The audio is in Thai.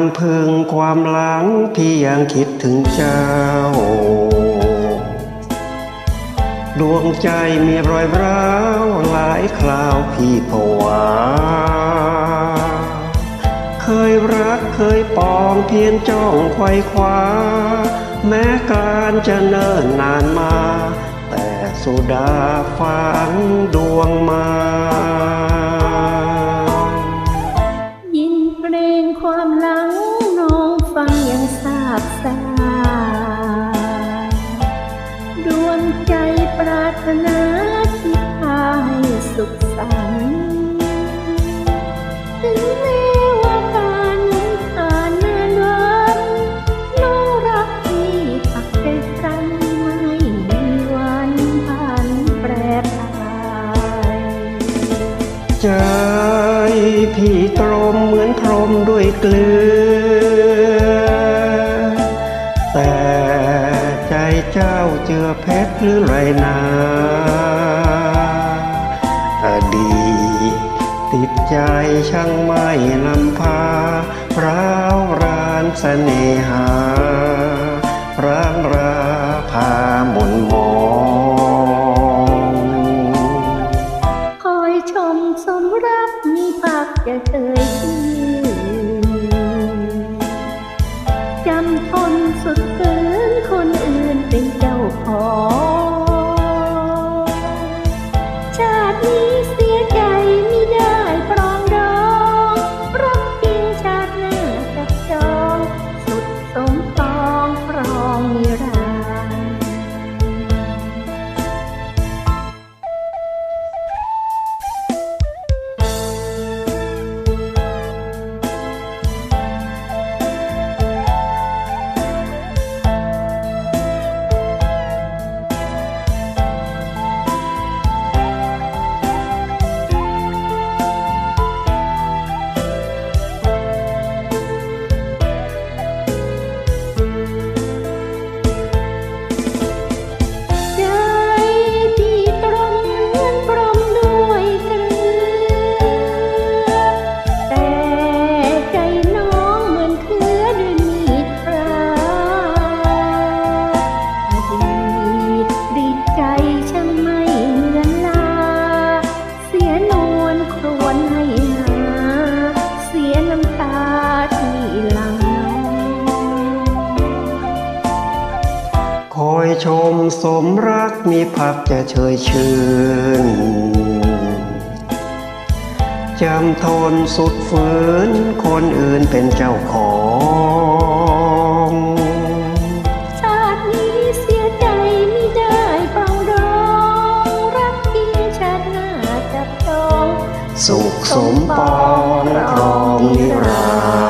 ำพึงความหลังพี่ยังคิดถึงเจ้า ดวงใจมีรอยร้าวหลายคราวพี่ผวา เคยรักเคยปองเพียนจ้องไขว้คว้า แม้การจะเนิ่นนานมา แต่สุดาฝันดวงมา ดวงใจปรารถนาที่พาให้สุขสันต์ถึงแม้ว่าการนั้นผ่านนานวันน้องรักที่ปักใจกันไม่มีวันผ่านแปรผันใจพี่ตรมเหมือนพรมด้วยเกลือ เจ้าเจือเพชรหรือไรนาอดีตติดใจช่างไม่นำพาร้าวรานเสน่หาร้างราพาหมุนมองคอยชมสมรักมีพักจะเคยชื่ำทนสุดเกินคนอื่นเป็นเจ้าของ คอยชมสมรักมีพักจะเชยชื่นจำทนสุดฝืน คนอื่นเป็นเจ้าของชาตินี้เสียใจไม่ได้เปรองดองรักจริงชาติหน้าจับจอง สุขสมปองครอ